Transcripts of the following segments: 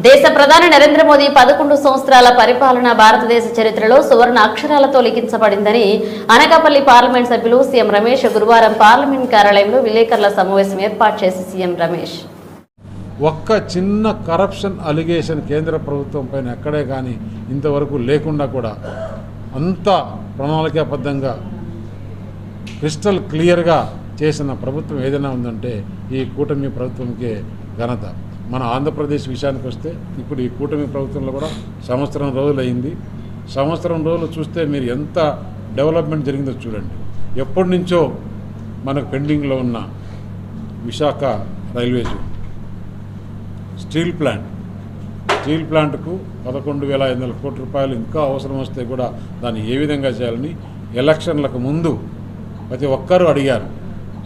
దేశ ప్రధాని నరేంద్ర మోదీ పదకొండు సంవత్సరాల పరిపాలన భారతదేశ చరిత్రలో సువర్ణ అక్షరాలతో లిఖించబడిందని అనకాపల్లి పార్లమెంట్ సభ్యులు సీఎం రమేష్ గురువారం పార్లమెంట్ కార్యాలయంలో విలేకరుల సమావేశం ఏర్పాటు చేసి సీఎం రమేష్. ఒక్క చిన్న కరప్షన్ అలిగేషన్ కేంద్ర ప్రభుత్వం పైన ఎక్కడే కానీ ఇంతవరకు లేకుండా కూడా అంత ప్రణాళికాబద్ధంగా క్రిస్టల్ క్లియర్గా చేసిన ప్రభుత్వం ఏదైనా ఉందంటే ఈ కూటమి ప్రభుత్వంకే ఘనత. మన ఆంధ్రప్రదేశ్ విషయానికి వస్తే ఇప్పుడు ఈ కూటమి ప్రభుత్వంలో కూడా సంవత్సరం రోజులు అయింది సంవత్సరం రోజులు చూస్తే మీరు ఎంత డెవలప్మెంట్ జరిగిందో చూడండి. ఎప్పటి నుంచో మనకు పెండింగ్లో ఉన్న Visakha railway zone steel plant. Steel ప్లాంట్కు పదకొండు వేల ఐదు వందల కోట్ల రూపాయలు ఇంకా అవసరం వస్తే కూడా దాన్ని ఏ విధంగా చేయాలని ఎలక్షన్లకు ముందు ప్రతి ఒక్కరూ అడిగారు.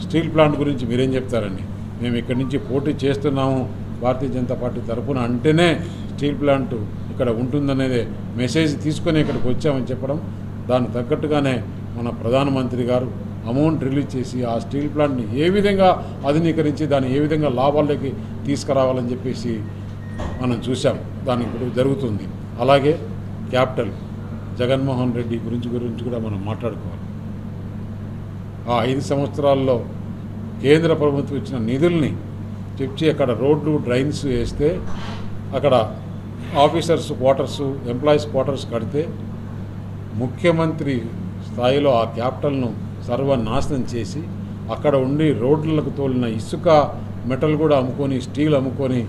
స్టీల్ ప్లాంట్ గురించి మీరేం చెప్తారండి మేము ఇక్కడి నుంచి పోటీ చేస్తున్నాము. భారతీయ జనతా పార్టీ తరఫున అంటేనే స్టీల్ ప్లాంట్ ఇక్కడ ఉంటుందనేది మెసేజ్ తీసుకొని ఇక్కడికి వచ్చామని చెప్పడం. దానికి తగ్గట్టుగానే మన ప్రధానమంత్రి గారు అమౌంట్ రిలీజ్ చేసి ఆ స్టీల్ ప్లాంట్ని ఏ విధంగా ఆధునీకరించి దాన్ని ఏ విధంగా లాభాల్లోకి తీసుకురావాలని చెప్పేసి మనం చూసాం దాని ఇప్పుడు జరుగుతుంది. అలాగే క్యాపిటల్ జగన్మోహన్ రెడ్డి గురించి గురించి కూడా మనం మాట్లాడుకోవాలి. ఆ ఐదు సంవత్సరాల్లో కేంద్ర ప్రభుత్వం ఇచ్చిన నిధుల్ని తెచ్చి అక్కడ రోడ్లు డ్రైన్స్ వేస్తే అక్కడ ఆఫీసర్స్ క్వార్టర్స్ ఎంప్లాయీస్ క్వార్టర్స్ కడితే ముఖ్యమంత్రి స్థాయిలో ఆ క్యాపిటల్ను సర్వనాశనం చేసి అక్కడ ఉండి రోడ్లకు తోలిన ఇసుక మెటల్ కూడా అమ్ముకొని స్టీల్ అమ్ముకొని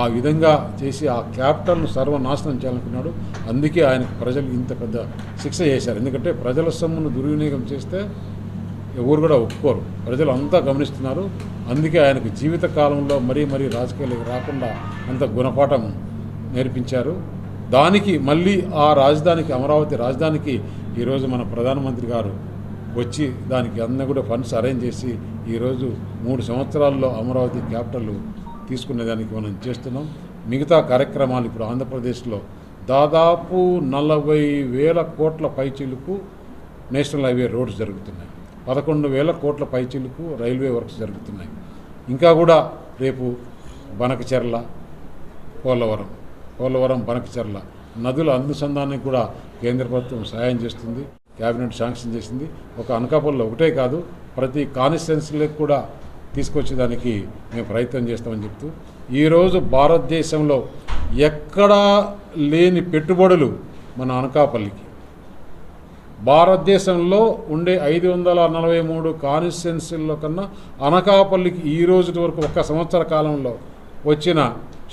ఆ విధంగా చేసి ఆ క్యాపిటల్ను సర్వనాశనం చేయాలనుకున్నాడు. అందుకే ఆయనకు ప్రజలు ఇంత పెద్ద శిక్ష చేశారు. ఎందుకంటే ప్రజల సొమ్మును దుర్వినియోగం చేస్తే ఎవరు కూడా ఒప్పుకోరు. ప్రజలు అంతా గమనిస్తున్నారు. అందుకే ఆయనకు జీవిత కాలంలో మరీ మరీ రాజకీయాలకు రాకుండా అంత గుణపాఠం నేర్పించారు. దానికి మళ్ళీ ఆ రాజధానికి అమరావతి రాజధానికి ఈరోజు మన ప్రధానమంత్రి గారు వచ్చి దానికి అన్నీ కూడా ఫండ్స్ అరేంజ్ చేసి ఈరోజు మూడు సంవత్సరాల్లో అమరావతి క్యాపిటల్ తీసుకునేదానికి మనం చేస్తున్నాం. మిగతా కార్యక్రమాలు ఇప్పుడు ఆంధ్రప్రదేశ్లో దాదాపు నలభై వేల కోట్ల పైచీలకు నేషనల్ హైవే రోడ్స్ జరుగుతున్నాయి. పదకొండు వేల కోట్ల పైచీలకు రైల్వే వర్క్స్ జరుగుతున్నాయి. ఇంకా కూడా రేపు బనకచెర్ల పోలవరం పోలవరం బనకచెర్ల నదుల అనుసంధానానికి కూడా కేంద్ర ప్రభుత్వం సహాయం చేస్తుంది కేబినెట్ శాంక్షన్ చేసింది. ఒక అనకాపల్లిలో ఒకటే కాదు ప్రతి కాన్స్టిట్యున్సీలకు కూడా తీసుకొచ్చేదానికి మేము ప్రయత్నం చేస్తామని చెప్తూ ఈరోజు భారతదేశంలో ఎక్కడా లేని పెట్టుబడులు మన అనకాపల్లికి. భారతదేశంలో ఉండే ఐదు వందల నలభై మూడు కాన్స్టిట్యున్సీల్లో కన్నా అనకాపల్లికి ఈ రోజు వరకు ఒక సంవత్సర కాలంలో వచ్చిన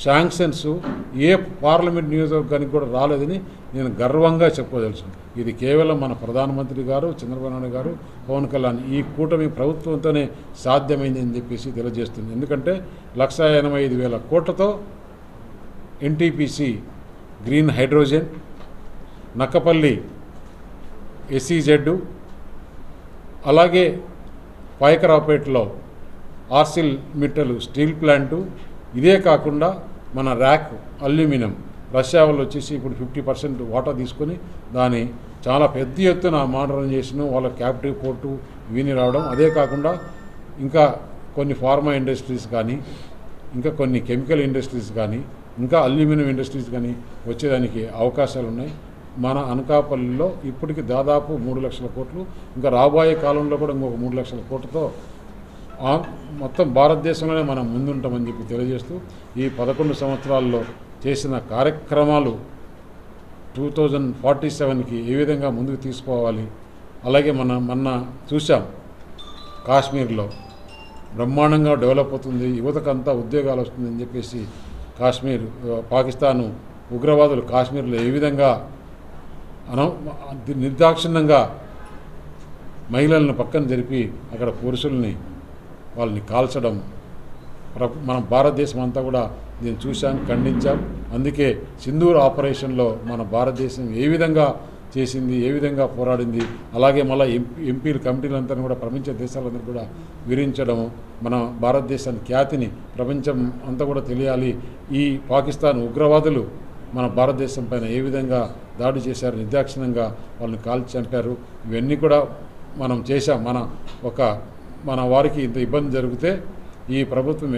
శాంక్షన్స్ ఏ పార్లమెంట్ నియోజకవర్గానికి కూడా రాలేదని నేను గర్వంగా చెప్పదలుచు ఇది కేవలం మన ప్రధానమంత్రి గారు చంద్రబాబు నాయుడు గారు పవన్ కళ్యాణ్ ఈ కూటమి ప్రభుత్వంతోనే సాధ్యమైంది అని చెప్పేసి తెలియజేస్తుంది. ఎందుకంటే లక్ష ఎనభై ఐదు వేల కోట్లతో NTPC green hydrogen Nakkapalli SEZ అలాగే పాయకరావుపేటలో ఆర్సిల్ మిట్టలు స్టీల్ ప్లాంటు. ఇదే కాకుండా మన ర్యాక్ అల్యూమినియం రష్యా వాళ్ళు వచ్చేసి ఇప్పుడు ఫిఫ్టీ పర్సెంట్ వాటా తీసుకొని దాని చాలా పెద్ద ఎత్తున మోడర్నైజేషన్ వాళ్ళ క్యాపిటివ్ పోర్టు ఇవన్నీ రావడం. అదే కాకుండా ఇంకా కొన్ని ఫార్మా ఇండస్ట్రీస్ కానీ ఇంకా కొన్ని కెమికల్ ఇండస్ట్రీస్ కానీ ఇంకా అల్యూమినియం ఇండస్ట్రీస్ కానీ వచ్చేదానికి అవకాశాలు ఉన్నాయి మన అనకాపల్లిలో ఇప్పటికి దాదాపు మూడు లక్షల కోట్లు ఇంకా రాబోయే కాలంలో కూడా ఇంకొక మూడు లక్షల కోట్లతో మొత్తం భారతదేశంలోనే మనం ముందుంటామని చెప్పి తెలియజేస్తూ ఈ పదకొండు సంవత్సరాల్లో చేసిన కార్యక్రమాలు టూ థౌజండ్ ఫార్టీ సెవెన్కి ఏ విధంగా ముందుకు తీసుకోవాలి అలాగే మన మొన్న చూసాం కాశ్మీర్లో బ్రహ్మాండంగా డెవలప్ అవుతుంది యువతకంతా ఉద్యోగాలు వస్తుందని చెప్పేసి కాశ్మీర్ పాకిస్తాను ఉగ్రవాదులు కాశ్మీర్లో ఏ విధంగా అన నిర్దాక్షిణ్యంగా మహిళలను పక్కన జరిపి అక్కడ పురుషుల్ని వాళ్ళని కాల్చడం. ప్ర- మన భారతదేశం అంతా కూడా దీన్ని చూశాం ఖండించాం. అందుకే సింధూర్ ఆపరేషన్లో మన భారతదేశం ఏ విధంగా చేసింది ఏ విధంగా పోరాడింది అలాగే మళ్ళీ ఎంపీ ఎంపీలు కమిటీలంతా కూడా ప్రపంచ దేశాలందరూ కూడా వివరించడము మన భారతదేశాన్ని ఖ్యాతిని ప్రపంచం అంతా కూడా తెలియాలి. ఈ పాకిస్తాన్ ఉగ్రవాదులు మన భారతదేశం పైన ఏ విధంగా దాడి చేశారు నిర్దాక్షిణ్యంగా వాళ్ళని కాల్చి చంపారు ఇవన్నీ కూడా మనం చేశాం. మన ఒక మన వారికి ఇంత ఇబ్బంది జరిగితే ఈ ప్రభుత్వం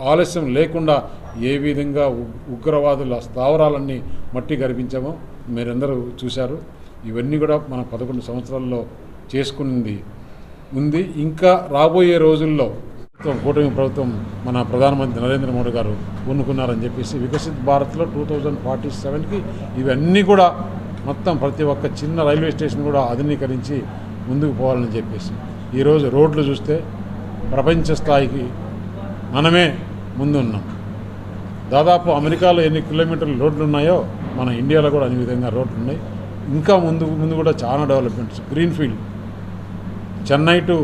ఆలస్యం లేకుండా ఏ విధంగా ఉగ్రవాదుల స్థావరాలన్నీ మట్టి గర్పించామో మీరందరూ చూశారు. ఇవన్నీ కూడా మన పదకొండు సంవత్సరాల్లో చేసుకునింది ఉంది. ఇంకా రాబోయే రోజుల్లో కూటమి ప్రభుత్వం మన ప్రధానమంత్రి నరేంద్ర మోడీ గారు పూనుకున్నారని చెప్పేసి వికసిత్ భారత్లో టూ థౌజండ్ ఫార్టీ సెవెన్కి ఇవన్నీ కూడా మొత్తం ప్రతి ఒక్క చిన్న రైల్వే స్టేషన్ కూడా ఆధునీకరించి ముందుకు పోవాలని చెప్పేసి. ఈరోజు రోడ్లు చూస్తే ప్రపంచ స్థాయికి మనమే ముందున్నాం. దాదాపు అమెరికాలో ఎన్ని కిలోమీటర్లు రోడ్లు ఉన్నాయో మన ఇండియాలో కూడా అన్ని విధంగా రోడ్లు ఉన్నాయి. ఇంకా ముందు ముందు కూడా చాలా developments. Green field. Chennai to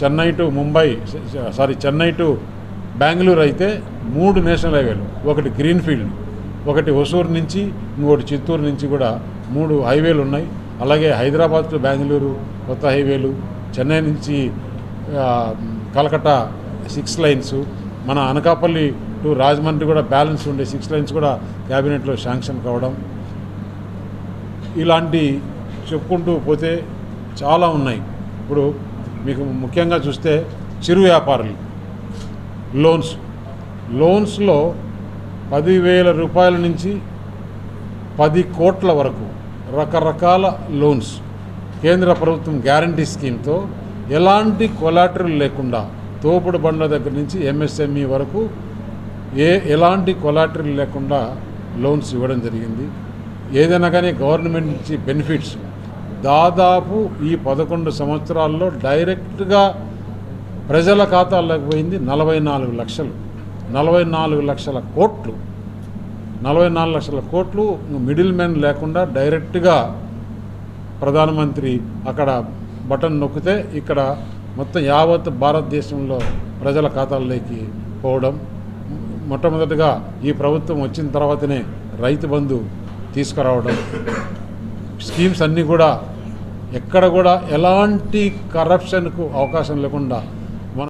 Chennai to Mumbai sorry Chennai to Bengaluru అయితే మూడు నేషనల్ హైవేలు. ఒకటి గ్రీన్ ఫీల్డ్ ఒకటి హొసూరు నుంచి ఇంకోటి చిత్తూరు నుంచి కూడా మూడు హైవేలు ఉన్నాయి. అలాగే హైదరాబాద్ టు బెంగళూరు కొత్త హైవేలు చెన్నై నుంచి కలకట్టా సిక్స్ లైన్స్ మన అనకాపల్లి టు రాజమండ్రి కూడా బ్యాలెన్స్ ఉండే సిక్స్ లైన్స్ కూడా క్యాబినెట్లో శాంక్షన్ కావడం. ఇలాంటి చెప్పుకుంటూ పోతే చాలా ఉన్నాయి. ఇప్పుడు మీకు ముఖ్యంగా చూస్తే చిరు వ్యాపారులు. లోన్స్. లోన్స్లో పదివేల రూపాయల నుంచి పది కోట్ల వరకు రకరకాల లోన్స్. కేంద్ర ప్రభుత్వం గ్యారంటీ స్కీమ్తో ఎలాంటి కొలాటరల్ లేకుండా తోపుడు బండ్ల దగ్గర నుంచి ఎంఎస్ఎంఈ వరకు ఏ ఎలాంటి కొలాటరల్ లేకుండా లోన్స్ ఇవ్వడం జరిగింది. ఏదైనా కానీ గవర్నమెంట్ నుంచి బెనిఫిట్స్ దాదాపు ఈ పదకొండు సంవత్సరాల్లో డైరెక్ట్గా ప్రజల ఖాతాల్లోకి పోయింది నలభై నాలుగు లక్షలు. నలభై నాలుగు లక్షల కోట్లు. నలభై నాలుగు లక్షల కోట్లు మిడిల్ మ్యాన్ లేకుండా డైరెక్ట్గా ప్రధానమంత్రి అక్కడ బటన్ నొక్కితే ఇక్కడ మొత్తం యావత్ భారతదేశంలో ప్రజల ఖాతాల్లోకి పోవడం మొట్టమొదటిగా ఈ ప్రభుత్వం వచ్చిన తర్వాతనే రైతు బంధు తీసుకురావడం స్కీమ్స్ అన్నీ కూడా ఎక్కడ కూడా ఎలాంటి కరప్షన్కు అవకాశం లేకుండా